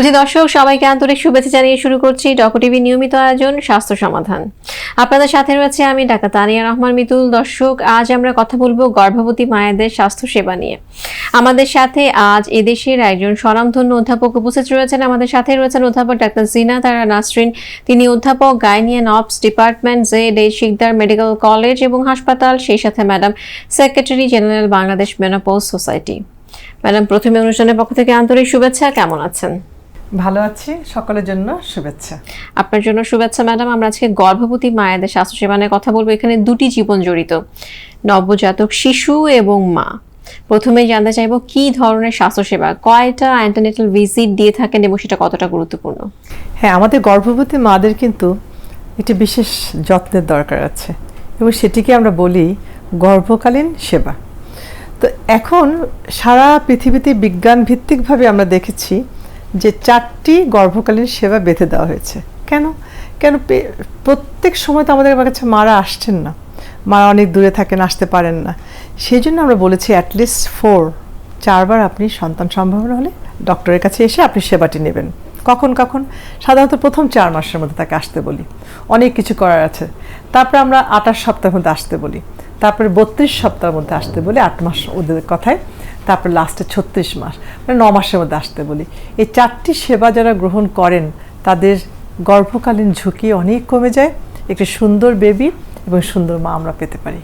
সুধী দর্শক, সবাইকে আন্তরিক শুভেচ্ছা জানিয়ে শুরু করছি ডকো টিভি নিয়মিত আয়োজন, স্বাস্থ্য সমাধান। আপনাদের সাথে রয়েছে আমি ডাক্তার তানিয়া রহমান মিতুল। দর্শক, আজ আমরা কথা বলব গর্ভবতী মায়েদের স্বাস্থ্য সেবা নিয়ে। আমাদের সাথে আজ এদেশের একজন স্বনামধন্য অধ্যাপক উপস্থিত রয়েছেন। আমাদের সাথে রয়েছেন অধ্যাপক ডাক্তার জিনা তারা নাসরিন। তিনি অধ্যাপক গাইনিয়ান obs department, Z A Sikder medical college এবং হাসপাতাল, সেই সাথে madam secretary general Bangladesh menopause society. Madam, প্রথমে অনুষ্ঠানের পক্ষ থেকে আন্তরিক শুভেচ্ছা। কেমন আছেন? ভালো আছি সকলের জন্য শুভেচ্ছা। আপনার জন্য শুভেচ্ছা ম্যাডাম। আমরা আজকে গর্ভবতী মায়েদের স্বাস্থ্যসেবা নিয়ে কথা বলব। এখানে দুটি জীবন জড়িত নবজাতক শিশু এবং মা। প্রথমেই জানতে চাইব কি ধরনের স্বাস্থ্যসেবা? কয়টা অ্যান্টানেটাল ভিজিট দিয়ে থাকেন এবং সেটা কতটা গুরুত্বপূর্ণ? হ্যাঁ আমাদের গর্ভবতী মাদের কিন্তু একটি বিশেষ যত্নের দরকার আছে এবং সেটিকে আমরা বলি গর্ভকালীন সেবা। তো এখন সারা পৃথিবীতে বিজ্ঞান ভিত্তিকভাবে আমরা দেখেছি যে চারটি গর্ভকালীন সেবা বেঁধে দেওয়া হয়েছে। কেন? কেন প্রত্যেক সময় তো আমাদের কাছে মারা আসছেন না। মারা অনেক দূরে থাকেন, আসতে পারেন না। সেই জন্য আমরা বলেছি অ্যাটলিস্ট ফোর চারবার আপনি সন্তান সম্ভাবনা হলে ডক্টরের কাছে এসে আপনি সেবাটি নেবেন। কখন কখন? সাধারণত প্রথম চার মাসের মধ্যে তাকে আসতে বলি। অনেক কিছু করার আছে। তারপরে আমরা আঠাশ সপ্তাহের মধ্যে আসতে বলি। তারপরে বত্রিশ সপ্তাহের মধ্যে আসতে বলি, আট মাস ওদের কথায়। তারপরে লাস্টে ছত্রিশ মাস মানে ন মাসের মধ্যে আসতে বলি। এই চারটি সেবা যারা গ্রহণ করেন, তাদের গর্ভকালীন ঝুঁকি অনেক কমে যায়। একটি সুন্দর বেবি এবং সুন্দর মা আমরা পেতে পারি।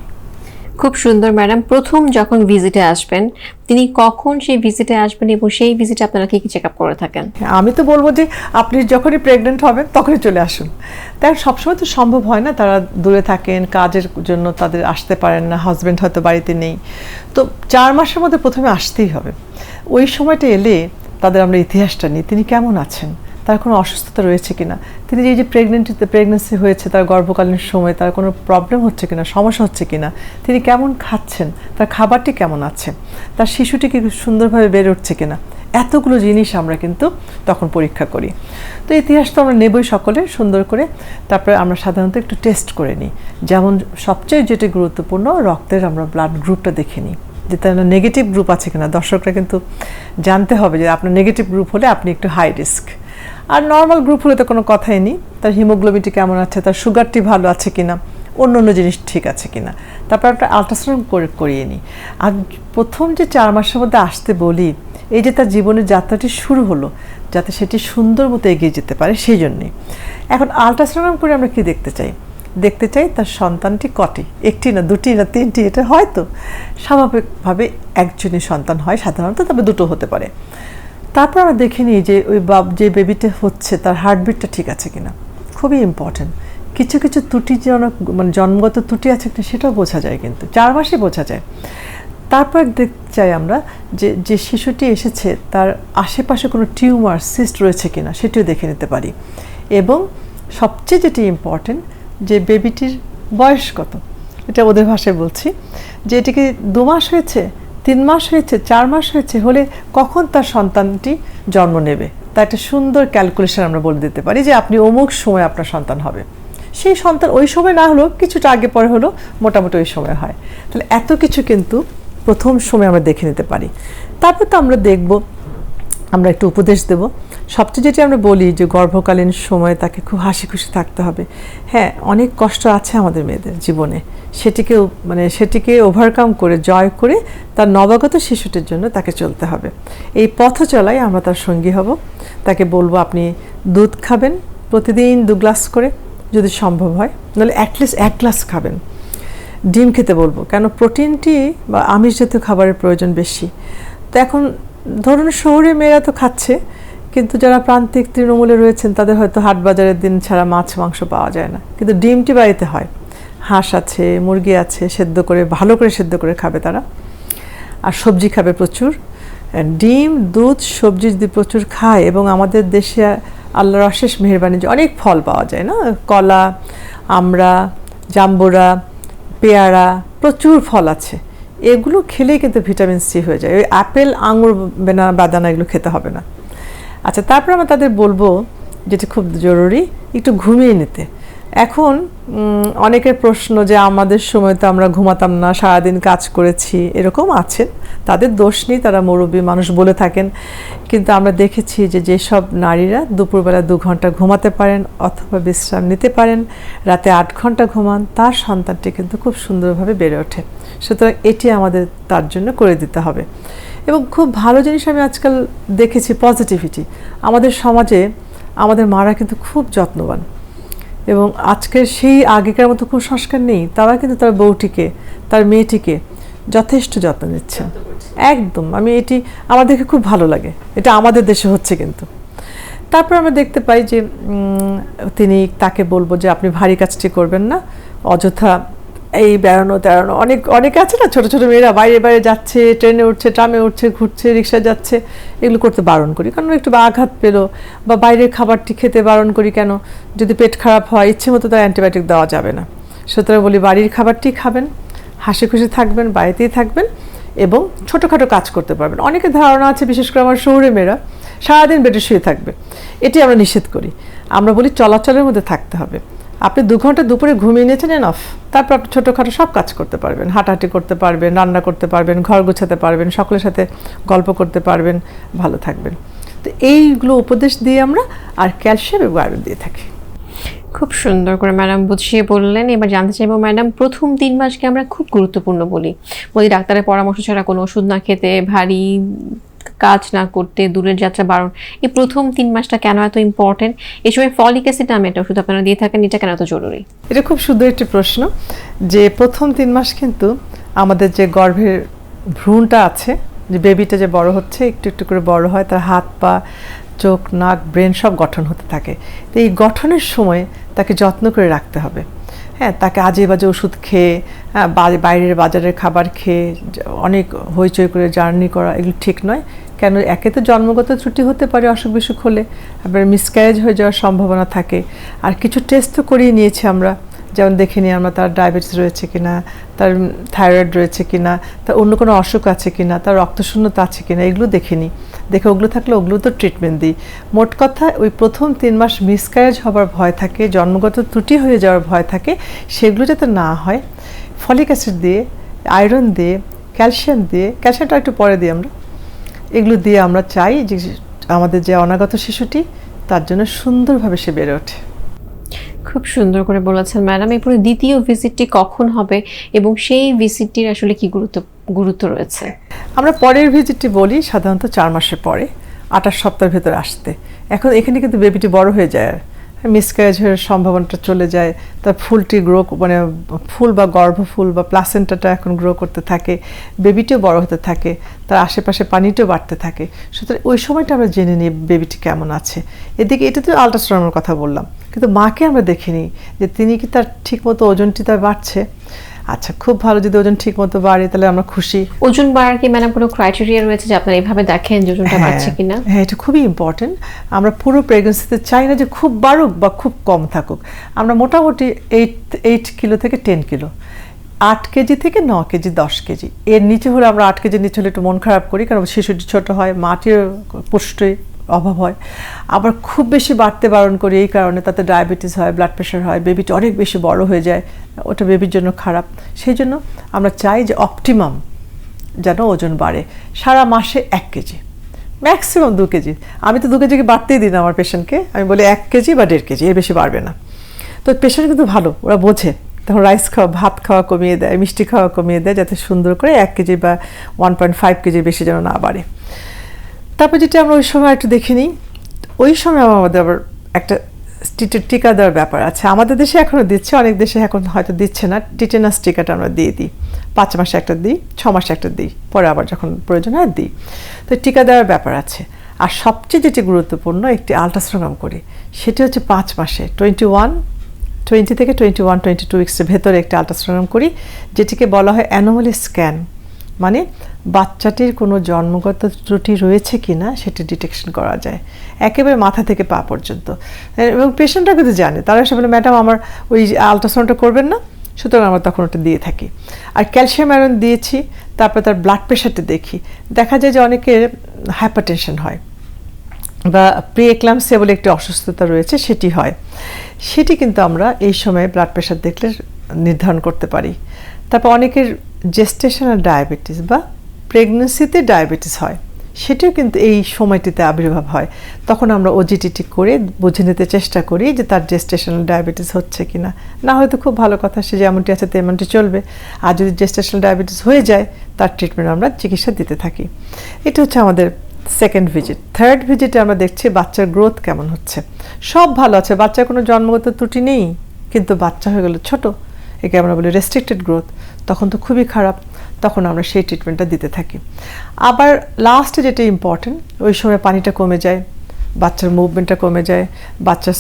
খুব সুন্দর, ম্যাডাম। প্রথম যখন ভিজিটে আসবেন, তিনি কখন সেই ভিজিটে আসবেন এবং সেই ভিজিটে আপনারা কি কি চেক আপ করে থাকেন? আমি তো বলব যে, আপনি যখনই প্রেগনেন্ট হবেন, তখনই চলে আসুন। তাই সবসময় তো সম্ভব হয় না তারা দূরে থাকেন, কাজের জন্য তাদের আসতে পারেন না হাজব্যান্ড হয়তো বাড়িতে নেই। তো চার মাসের মধ্যে প্রথমে আসতেই হবে। ওই সময়টা এলে তাদের আমরা ইতিহাসটা নিই, তিনি কেমন আছেন? তার কোনো অসুস্থতা রয়েছে কিনা? তিনি যে যে প্রেগনেন্টিতে প্রেগনেন্সি হয়েছে, তার গর্ভকালীন সময় তার কোনো প্রবলেম হচ্ছে কিনা, সমস্যা হচ্ছে কিনা, তিনি কেমন খাচ্ছেন, তার খাবারটি কেমন আছে, তার শিশুটি কি সুন্দরভাবে বেড়ে উঠছে কিনা, এতগুলো জিনিস আমরা কিন্তু তখন পরীক্ষা করি। তো ইতিহাস তো আমরা নেবই সকলে সুন্দর করে, তারপরে আমরা সাধারণত একটু টেস্ট করে নিই। যেমন সবচেয়ে যেটি গুরুত্বপূর্ণ, রক্তের আমরা ব্লাড গ্রুপটা দেখে নিই, যে তার নেগেটিভ গ্রুপ আছে কিনা। দর্শকরা কিন্তু জানতে হবে যে আপনার নেগেটিভ গ্রুপ হলে আপনি একটু হাই রিস্ক নর্মাল গ্রুপ হলে তো কোনো কথাই নেই। তার হিমোগ্লোবিনটি কেমন আছে? তার সুগারটি ভালো আছে কি না অন্য অন্য জিনিস ঠিক আছে কি না তারপর একটা আলট্রাসাউন্ড করে, করিয়ে নিই। আর প্রথম যে চার মাসের মধ্যে আসতে বলি, এই যে তার জীবনের যাত্রাটি শুরু হলো, যাতে সেটি সুন্দর মতো এগিয়ে যেতে পারে, সেই জন্যেই। এখন আলট্রাসাউন্ড করে আমরা কি দেখতে চাই? দেখতে চাই তার সন্তানটি কটি? একটি না দুটি না তিনটি? এটা হয়তো স্বাভাবিকভাবে একজনই সন্তান হয় সাধারণত, তবে দুটো হতে পারে। তারপর আমরা দেখে নিই যে ওই বাব যে বেবিটা হচ্ছে, তার হার্টবিটটা ঠিক আছে কিনা। খুবই ইম্পর্ট্যান্ট কিছু কিছু ত্রুটি ত্রুটিজনক মানে জন্মগত ত্রুটি আছে কিনা সেটাও বোঝা যায় কিন্তু। চার মাসে বোঝা যায়। তারপর দেখতে চাই আমরা যে যে শিশুটি এসেছে, তার আশেপাশে কোনো টিউমার সিস্ট রয়েছে কিনা সেটিও দেখে নিতে পারি। এবং সবচেয়ে যেটি ইম্পর্টেন্ট যে বেবিটির বয়স কত? এটা ওদের ভাষায় বলছি। যে এটিকে দু মাস হয়েছে তিন মাস হয়েছে, চার মাস হয়েছে, হলে কখন তার সন্তানটি জন্ম নেবে? তা একটা সুন্দর ক্যালকুলেশন আমরা বলে দিতে পারি যে আপনি অমুক সময় আপনার সন্তান হবে। সেই সন্তান ওই সময় না হলেও কিছুটা আগে পরে হলো মোটামুটি ওই সময় হয়। তাহলে এত কিছু কিন্তু প্রথম সময় আমরা দেখে নিতে পারি। তারপর তো আমরা দেখব, আমরা একটু উপদেশ দেব। সবচেয়ে যেটি আমরা বলি যে গর্ভকালীন সময়ে তাকে খুব হাসি খুশি থাকতে হবে। হ্যাঁ অনেক কষ্ট আছে আমাদের মেয়েদের জীবনে। সেটিকে মানে সেটিকে ওভারকাম করে, জয় করে তার নবাগত শিশুটির জন্য তাকে চলতে হবে। এই পথ চলাই আমরা তার সঙ্গী হব। তাকে বলব, আপনি দুধ খাবেন প্রতিদিন দু গ্লাস করে, যদি সম্ভব হয়। নাহলে অ্যাটলিস্ট এক গ্লাস খাবেন। ডিম খেতে বলব, কেন প্রোটিনটি বা আমিষ জাতীয় খাবারের প্রয়োজন বেশি। তো এখন ধরুন শহরে মেয়েরা তো খাচ্ছে কিন্তু যারা প্রান্তিক তৃণমূলে রয়েছেন, তাদের হয়তো হাট বাজারের দিন ছাড়া মাছ, মাংস পাওয়া যায় না। কিন্তু ডিমটি বাড়িতে হয়। হাঁস আছে, মুরগি আছে, সেদ্ধ করে, ভালো করে সেদ্ধ করে খাবে তারা। আর সবজি খাবে প্রচুর। ডিম, দুধ, সবজি যদি প্রচুর খায় এবং আমাদের দেশে আল্লাহর অশেষ মেহরবানি যে অনেক ফল পাওয়া যায় না? কলা, আমরা, জাম্বুরা, পেয়ারা, প্রচুর ফল আছে। এগুলো খেলেই কিন্তু ভিটামিন সি হয়ে যায়। ওই আপেল, আঙুর, বেনা, বাদানা এগুলো খেতে হবে না। আচ্ছা তারপর আমরা তাদের বলব যেটা খুব জরুরি, একটু ঘুমিয়ে নিতে। এখন অনেকের প্রশ্ন যে আমাদের সময় তো আমরা ঘুমাতাম না, সারাদিন কাজ করেছি, এরকম আছেন। তাদের দোষ নেই, তারা মুরব্বী মানুষ বলে থাকেন। কিন্তু আমরা দেখেছি যে যেসব নারীরা দুপুরবেলা দু ঘণ্টা ঘুমাতে পারেন অথবা বিশ্রাম নিতে পারেন, রাতে আট ঘণ্টা ঘুমান, তার সন্তানটি কিন্তু খুব সুন্দরভাবে বেড়ে ওঠে। সুতরাং এটি আমাদের তার জন্য করে দিতে হবে। এবং খুব ভালো জিনিস আমি আজকাল দেখেছি পজিটিভিটি আমাদের সমাজে আমাদের মারা কিন্তু খুব যত্নবান। এবং আজকের সেই আগেকার মতো কুসংস্কার নেই তারা কিন্তু তার বউটিকে তার মেয়েটিকে যথেষ্ট যত্ন নিচ্ছেন একদম আমি এটি আমার দেখে খুব ভালো লাগে। এটা আমাদের দেশে হচ্ছে কিন্তু। তারপর আমরা দেখতে পাই যে তিনি তাকে বলব যে আপনি ভারী কাজটি করবেন না। অযথা এই বেড়ানো তেড়ানো, অনেক, অনেকে আছে না? ছোটো ছোটো মেয়েরা বাইরে বাইরে যাচ্ছে, ট্রেনে উঠছে, ট্রামে উঠছে, ঘুরছে রিক্সা যাচ্ছে, এগুলো করতে বারণ করি। কারণ একটু আঘাত পেল বা বাইরের খাবারটি খেতে বারণ করি কেন? যদি পেট খারাপ হয়, ইচ্ছে মতো তার অ্যান্টিবায়োটিক দেওয়া যাবে না। সুতরাং বলি, বাড়ির খাবারটি খাবেন, হাসি খুশি থাকবেন, বাড়িতেই থাকবেন এবং ছোটোখাটো কাজ করতে পারবেন। অনেকের ধারণা আছে, বিশেষ করে আমার শহরে মেয়েরা, সারাদিন বেডে শুয়ে থাকবে। এটি আমরা নিষেধ করি। আমরা বলি, চলাচলের মধ্যে থাকতে হবে। আপনি দু ঘণ্টা দুপুরে ঘুমিয়ে নিয়েছেন এনফ তারপর আপনি ছোটোখাটো সব কাজ করতে পারবেন। হাঁটাহাঁটি করতে পারবেন, রান্না করতে পারবেন, ঘর গোছাতে পারবেন, সকলের সাথে গল্প করতে পারবেন, ভালো থাকবেন। তো এইগুলো উপদেশ দিয়ে আমরা আর ক্যালসিয়াম এবং আয়রন দিয়ে থাকি। খুব সুন্দর করে ম্যাডাম বুঝিয়ে বললেন। এবার জানতে চাইব, ম্যাডাম, প্রথম তিন মাসকে আমরা খুব গুরুত্বপূর্ণ বলি। বলি ডাক্তারের পরামর্শ ছাড়া কোনো ওষুধ না খেতে, ভারী কাজ না করতে, দূরের যাত্রা বারণ, এই প্রথম তিন মাসটা কেন এত ইম্পর্টেন্ট এই সময় ফলিক অ্যাসিড নামে একটা ওষুধ আপনারা দিয়ে থাকেন, এটা কেন এত জরুরি? এটা খুব সুন্দর একটি প্রশ্ন যে প্রথম তিন মাস কিন্তু আমাদের যে গর্ভের ভ্রূণটা আছে, যে বেবিটা যে বড় হচ্ছে, একটু একটু করে বড় হয়, তার হাত পা, চোখ, নাক ব্রেন সব গঠন হতে থাকে। তো এই গঠনের সময় তাকে যত্ন করে রাখতে হবে। হ্যাঁ তাকে আজে বাজে ওষুধ খেয়ে বাইরের বাজারের খাবার খেয়ে অনেক হইচই করে জার্নি করা এগুলো ঠিক নয়। কেন, একে তো জন্মগত ত্রুটি হতে পারে অসুখ বিসুখ হলে, আবার মিসক্যারেজ হয়ে যাওয়ার সম্ভাবনা থাকে। আর কিছু টেস্ট তো করিয়ে নিয়েছি আমরা। যেমন দেখে নিই আমরা তার ডায়াবেটিস রয়েছে কিনা, তার থাইরয়েড রয়েছে কিনা, তার অন্য কোনো অসুখ আছে কিনা, তার রক্তশূন্যতা আছে কিনা, এগুলো দেখে নিই। দেখে ওগুলো থাকলে ওগুলো তো ট্রিটমেন্ট দিই। মোট কথা, ওই প্রথম তিন মাস মিসক্যারেজ হবার ভয় থাকে, জন্মগত ত্রুটি হয়ে যাওয়ার ভয় থাকে, সেগুলো যাতে না হয়, ফলিক অ্যাসিড দিয়ে আয়রন দিয়ে ক্যালসিয়াম দিয়ে ক্যালসিয়ামটা একটু পরে দিই আমরা। এগুলো দিয়ে আমরা চাই যে, আমাদের যে অনাগত শিশুটি, তার জন্য সুন্দরভাবে সে বেড়ে ওঠে। খুব সুন্দর করে বলেছেন ম্যাডাম। এরপরে দ্বিতীয় ভিজিটটি কখন হবে এবং সেই ভিজিটটির আসলে কি গুরুত্ব গুরুত্ব রয়েছে। আমরা পরের ভিজিটটি বলি সাধারণত চার মাসের পরে, আঠাশ সপ্তাহের ভেতরে আসতে। এখন এখানে কিন্তু বেবিটি বড় হয়ে যায়। মিসক্যারেজ হওয়ার সম্ভাবনাটা চলে যায়। তার ফুলটি গ্রো মানে ফুল বা গর্ভফুল বা প্লাসেন্টাটা এখন গ্রো করতে থাকে। বেবিটিও বড় হতে থাকে। তার আশেপাশে পানিটাও বাড়তে থাকে। সুতরাং ওই সময়টা আমরা জেনে নিই বেবিটি কেমন আছে। এদিকে এটা তো আলট্রাসাউন্ডের কথা বললাম। কিন্তু মাকে আমরা দেখিনি যে তিনি কি তার ঠিকমতো ওজনটি তার বাড়ছে। আচ্ছা খুব ভালো যদি ওজন ঠিক মতো বাড়ে তাহলে আমরা খুশি। ওজন বাড়ার কি ম্যাডাম কোনো ক্রাইটেরিয়া রয়েছে যে আপনারা এইভাবে দেখেন যে ওজনটা বাড়ছে কিনা? হ্যাঁ এটা খুবই ইম্পর্টেন্ট আমরা পুরো প্রেগনেন্সিতে চাই না যে খুব বাড়ুক বা খুব কম থাকুক। আমরা মোটামুটি এইট এইট কিলো থেকে টেন কিলো আট কেজি থেকে ন কেজি দশ কেজি। এর নিচে হলে আমরা আট কেজির নিচে হলে একটু মন খারাপ করি কারণ শিশুটি ছোট হয় মাটির পুষ্টি অভাব হয়। আবার খুব বেশি বাড়তে বারণ করি এই কারণে তাতে ডায়াবেটিস হয় ব্লাড প্রেশার হয় বেবিটা অনেক বেশি বড় হয়ে যায়, ওটা বেবির জন্য খারাপ। সেই জন্য আমরা চাই যে অপটিমাম যেন ওজন বাড়ে। সারা মাসে এক কেজি ম্যাক্সিমাম দু কেজি। আমি তো দু কেজিকে বাড়তেই দিই না আমার পেশেন্টকে আমি বলি এক কেজি বা দেড় কেজি, এর বেশি বাড়বে না। তো পেশেন্ট কিন্তু ভালো, ওরা বোঝে। তখন রাইস খাওয়া, ভাত খাওয়া কমিয়ে দেয়, মিষ্টি খাওয়া কমিয়ে দেয়, যাতে সুন্দর করে এক কেজি বা ওয়ান পয়েন্ট ফাইভ কেজির বেশি যেন না বাড়ে। তারপর যেটা আমরা ওই সময় একটু দেখে নিই, ওই সময় আমাদের আবার একটা টিকা দেওয়ার ব্যাপার আছে। আমাদের দেশে এখনও দিচ্ছে, অনেক দেশে এখন হয়তো দিচ্ছে না। টিটেনাস টিকাটা আমরা দিয়ে দিই। পাঁচ মাসে একটা দিই, ছ মাসে একটা দিই, পরে আবার যখন প্রয়োজন হয় দিই। তো টিকা দেওয়ার ব্যাপার আছে। আর সবচেয়ে যেটি গুরুত্বপূর্ণ একটি আলট্রাসোনোগ্রাম করি, সেটি হচ্ছে পাঁচ মাসে। টোয়েন্টি ওয়ান, টোয়েন্টি থেকে টোয়েন্টি ওয়ান, টোয়েন্টি টু উইক্সের ভেতরে একটি আলট্রাসোনোগ্রাম করি, যেটিকে বলা হয় অ্যানোমালি স্ক্যান। মানে বাচ্চাটির কোনো জন্মগত ত্রুটি রয়েছে কি না সেটি ডিটেকশন করা যায়। একেবারে মাথা থেকে পা পর্যন্ত। এবং পেশেন্টরা কিন্তু জানে। তারা এসে বলে ম্যাডাম আমার ওই আলট্রাসাউন্ডটা করবেন না। সুতরাং আমরা তখন ওটা দিয়ে থাকি। আর ক্যালসিয়াম আয়রন দিয়েছি, তারপর তার ব্লাড প্রেশারটা দেখি। দেখা যায় যে অনেকের হাইপারটেনশন হয় বা প্রি এক্লামসিয়া বলে একটি অসুস্থতা রয়েছে, সেটি হয়। সেটি কিন্তু আমরা এই সময়ে ব্লাড প্রেশার দেখলে নির্ধারণ করতে পারি। তারপর অনেকের জেস্টেশনাল ডায়াবেটিস বা প্রেগনেন্সিতে ডায়াবেটিস হয়, সেটিও কিন্তু এই সময়টিতে আবির্ভাব হয়। তখন আমরা ওজিটিটি করে বুঝে নিতে চেষ্টা করি যে তার জেস্টেশনাল ডায়াবেটিস হচ্ছে কি না না হয়তো খুব ভালো কথা, সে যেমনটি আছে তেমনটি চলবে। আর যদি জেস্টেশনাল ডায়াবেটিস হয়ে যায়, তার ট্রিটমেন্ট আমরা চিকিৎসা দিতে থাকি। এটা হচ্ছে আমাদের সেকেন্ড ভিজিট থার্ড ভিজিটে আমরা দেখছি বাচ্চার গ্রোথ কেমন হচ্ছে। সব ভালো আছে, বাচ্চার কোনো জন্মগত ত্রুটি নেই, কিন্তু বাচ্চা হয়ে গেল ছোট। একে আমরা বলি রেস্ট্রিক্টেড গ্রোথ তখন তো খুবই খারাপ, তখন আমরা সেই ট্রিটমেন্টটা দিতে থাকি। আবার লাস্টে যেটা ইম্পর্টেন্ট ওই সময় পানিটা কমে যায় বাচ্চার মুভমেন্টটা কমে যায় বাচ্চার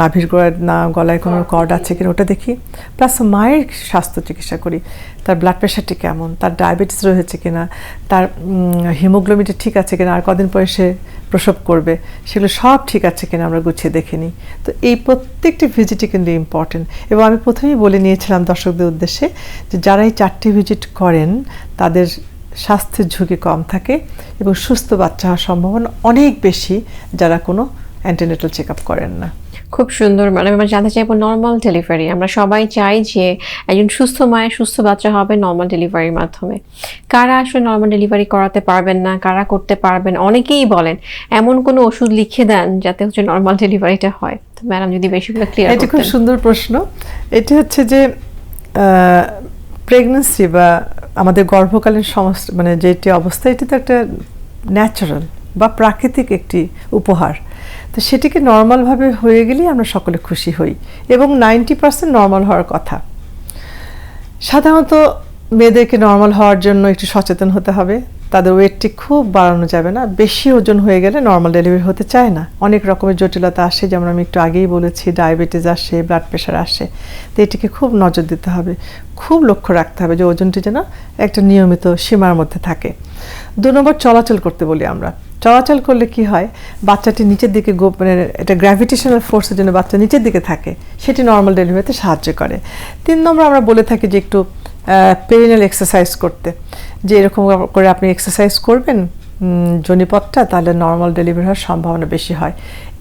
নাভির গলায় না গলায় কোনো কর্ড আছে কিনা ওটা দেখি। প্লাস মায়ের স্বাস্থ্য চিকিৎসা করি, তার ব্লাড প্রেশারটি কেমন, তার ডায়াবেটিস রয়েছে কিনা, তার হিমোগ্লোবিনটা ঠিক আছে কিনা, আর কদিন পরে সে প্রসব করবে, সেগুলো সব ঠিক আছে কিনা আমরা গুছিয়ে দেখে নিই তো এই প্রত্যেকটি ভিজিটই কিন্তু ইম্পর্টেন্ট এবং আমি প্রথমেই বলে নিয়েছিলাম দর্শকদের উদ্দেশ্যে যে যারা এই চারটি ভিজিট করেন, তাদের স্বাস্থ্যের ঝুঁকি কম থাকে এবং সুস্থ বাচ্চা হওয়ার সম্ভাবনা অনেক বেশি যারা কোনো অ্যান্টিনেটাল চেক আপ করেন না। খুব সুন্দর মানে আমরা জানতে চাইব নর্মাল ডেলিভারি আমরা সবাই চাই যে একজন সুস্থ মায়ের সুস্থ বাচ্চা হবে নর্মাল ডেলিভারির মাধ্যমে। কারা আসলে নর্মাল ডেলিভারি করাতে পারবেন না? কারা করতে পারবেন? অনেকেই বলেন এমন কোনো ওষুধ লিখে দেন যাতে হচ্ছে নর্মাল ডেলিভারিটা হয়। তো ম্যাডাম যদি বেশিগুলো ক্লিয়ার এটি খুব সুন্দর প্রশ্ন। এটি হচ্ছে যে প্রেগনেন্সি বা আমাদের গর্ভকালীন সমস্ত মানে যেটি অবস্থা এটি তো একটা ন্যাচারাল বা প্রাকৃতিক একটি উপহার। তো সেটিকে নর্মালভাবে হয়ে গেলেই আমরা সকলে খুশি হই এবং নাইনটি পার্সেন্ট নর্মাল হওয়ার কথা। সাধারণত মেয়েদেরকে নর্মাল হওয়ার জন্য একটু সচেতন হতে হবে। তাদের ওয়েটটি খুব বাড়ানো যাবে না, বেশি ওজন হয়ে গেলে নর্মাল ডেলিভারি হতে চায় না। অনেক রকমের জটিলতা আসে, যেমন আমি একটু আগেই বলেছি ডায়াবেটিস আসে ব্লাড প্রেশার আসে। তো এটিকে খুব নজর দিতে হবে, খুব লক্ষ্য রাখতে হবে যে ওজনটি যেন একটা নিয়মিত সীমার মধ্যে থাকে। দু নম্বর চলাচল করতে বলি আমরা। চলাচল করলে কি হয়, বাচ্চাটি নিচের দিকে মানে এটা গ্র্যাভিটেশনাল ফোর্সের জন্য বাচ্চা নিচের দিকে থাকে, সেটি নর্মাল ডেলিভারিতে সাহায্য করে। তিন নম্বর আমরা বলে থাকি যে একটু পেরিনাল এক্সারসাইজ করতে। যে এরকম করে আপনি এক্সারসাইজ করবেন জনিপথটা, তাহলে নর্মাল ডেলিভারি হওয়ার সম্ভাবনা বেশি হয়।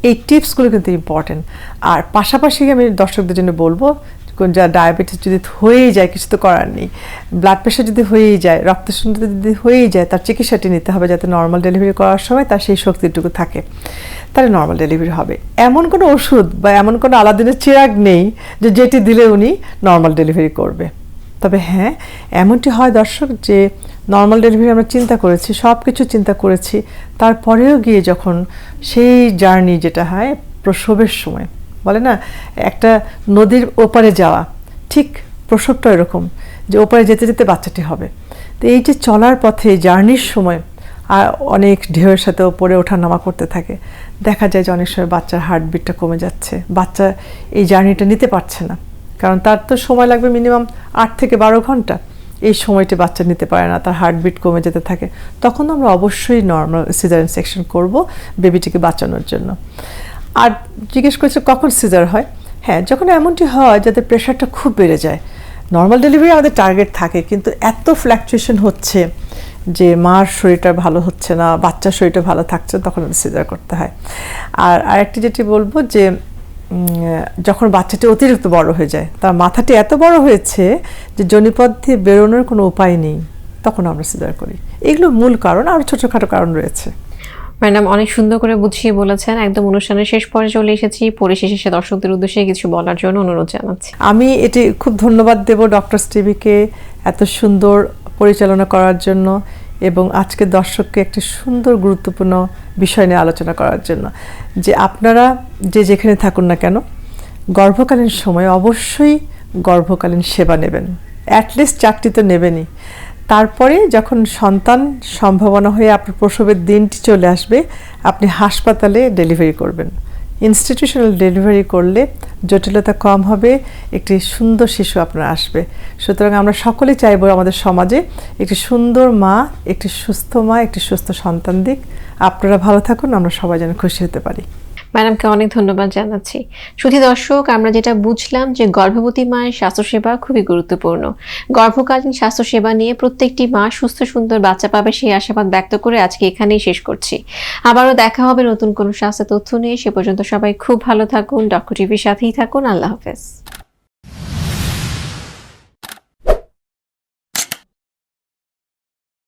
এই টিপসগুলো কিন্তু ইম্পর্টেন্ট আর পাশাপাশি আমি দর্শকদের জন্য বলব যা ডায়াবেটিস যদি হয়েই যায়, কিছু তো করার নেই ব্লাড প্রেশার যদি হয়েই যায় রক্ত রক্তশূন্যতা যদি হয়েই যায়, তার চিকিৎসাটি নিতে হবে যাতে নর্মাল ডেলিভারি করার সময় তার সেই শক্তিটুকু থাকে। তাহলে নর্মাল ডেলিভারি হবে। এমন কোনো ওষুধ বা এমন কোনো আলাদিনের চিরাগ নেই, যে যেটি দিলে উনি নর্মাল ডেলিভারি করবে। তবে হ্যাঁ এমনটি হয় দর্শক যে নর্মাল ডেলিভারি আমরা চিন্তা করেছি সব কিছু চিন্তা করেছি, তারপরেও গিয়ে যখন সেই জার্নি যেটা হয় প্রসবের সময়, বলে না? একটা নদীর ওপারে যাওয়া, ঠিক প্রসবটা এরকম যে ওপারে যেতে যেতে বাচ্চাটি হবে। তো এই যে চলার পথে জার্নির সময় আর অনেক ঢেউয়ের সাথে ওপরে ওঠা নামা করতে থাকে, দেখা যায় যে অনেক সময় বাচ্চার হার্টবিটটা কমে যাচ্ছে, বাচ্চা এই জার্নিটা নিতে পারছে না। কারণ তার তো সময় লাগবে মিনিমাম আট থেকে বারো ঘণ্টা। এই সময়টি বাচ্চা নিতে পারে না, তার হার্টবিট কমে যেতে থাকে। তখন আমরা অবশ্যই নর্মাল সিজারিয়ান সেকশন করব বেবিটিকে বাঁচানোর জন্য। আর জিজ্ঞেস করছে, কখন সিজার হয়? হ্যাঁ যখন এমনটি হয় যাতে প্রেশারটা খুব বেড়ে যায় নর্মাল ডেলিভারি আমাদের টার্গেট থাকে, কিন্তু এত ফ্ল্যাকচুয়েশন হচ্ছে যে মার শরীরটা ভালো হচ্ছে না, বাচ্চার শরীরটা ভালো থাকছে তখন সিজার করতে হয়। আর আরেকটি যেটি বলব যে যখন বাচ্চাটি অতিরিক্ত বড় হয়ে যায় তার মাথাটি এত বড় হয়েছে যে জনিপথ দিয়ে বেরোনোর কোনো উপায় নেই তখন আমরা সিজার করি। এগুলো মূল কারণ আর ছোটোখাটো কারণ রয়েছে। ম্যাডাম অনেক সুন্দর করে বুঝিয়ে বলেছেন। একদম অনুষ্ঠানের শেষ পর্যায়ে চলে এসেছি। পরিশেষে সে দর্শকদের উদ্দেশ্যে কিছু বলার জন্য অনুরোধ জানাচ্ছি। আমি এটি খুব ধন্যবাদ দেব ডক্টর স্টিভিকে এত সুন্দর পরিচালনা করার জন্য। এবং আজকে দর্শককে একটি সুন্দর, গুরুত্বপূর্ণ বিষয় নিয়ে আলোচনা করার জন্য যে আপনারা যে যেখানে থাকুন না কেন, গর্ভকালীন সময় অবশ্যই গর্ভকালীন সেবা নেবেন। অ্যাটলিস্ট চারটি তো নেবেনই। তারপরে যখন সন্তান সম্ভাবনা হয়ে আপনার প্রসবের দিনটি চলে আসবে, আপনি হাসপাতালে ডেলিভারি করবেন। ইনস্টিটিউশনাল ডেলিভারি করলে জটিলতা কম হবে, একটি সুন্দর শিশু আপনার আসবে। সুতরাং আমরা সকলেই চাইব আমাদের সমাজে একটি সুন্দর মা, একটি সুস্থ মা, একটি সুস্থ সন্তান দিক। আপনারা ভালো থাকুন, আমরা সবাই যেন খুশি হতে পারি। ম্যাডামকে অনেক ধন্যবাদ জানাচ্ছি। শুধু দর্শক, আমরা যেটা বুঝলাম যে গর্ভবতী মায়ের স্বাস্থ্যসেবা খুবই গুরুত্বপূর্ণ। গর্ভকালীন স্বাস্থ্যসেবা নিয়ে প্রত্যেকটি মা সুস্থ, সুন্দর বাচ্চা পাবে সেই আশাবাদ ব্যক্ত করে আজকে এখানেই শেষ করছি। আবারও দেখা হবে নতুন কোনো স্বাস্থ্য তথ্য নিয়ে। সে পর্যন্ত সবাই খুব ভালো থাকুন, ডক্টর টিভির সাথেই থাকুন। আল্লাহ হাফেজ।